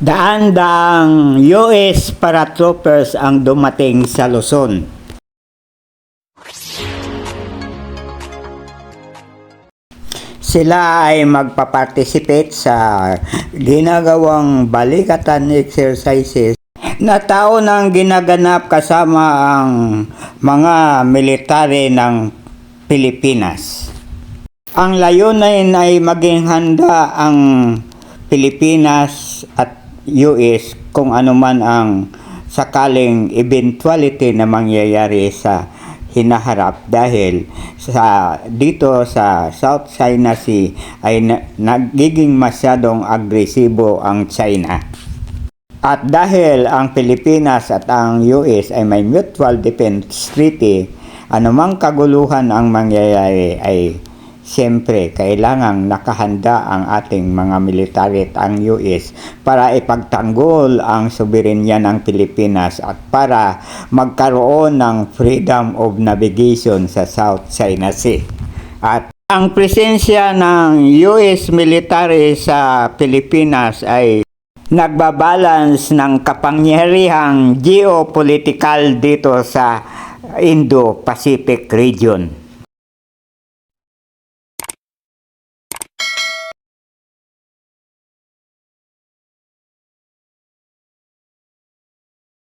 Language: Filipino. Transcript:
Daan-daang US paratroopers ang dumating sa Luzon. Sila ay magpa-participate sa ginagawang balikatan exercises na taon ang ginaganap kasama ang mga military ng Pilipinas. Ang layunin ay maging handa ang Pilipinas at US kung anuman ang sakaling eventuality na mangyayari sa hinaharap dahil sa dito sa South China Sea ay na, nagiging masyadong agresibo ang China. At dahil ang Pilipinas at ang US ay may mutual defense treaty, anumang kaguluhan ang mangyayari ay siyempre kailangang nakahanda ang ating mga military at ang US para ipagtanggol ang soberenya ng Pilipinas at para magkaroon ng freedom of navigation sa South China Sea. At ang presensya ng US military sa Pilipinas ay nagbabalance ng kapangyarihang geopolitical dito sa Indo-Pacific region.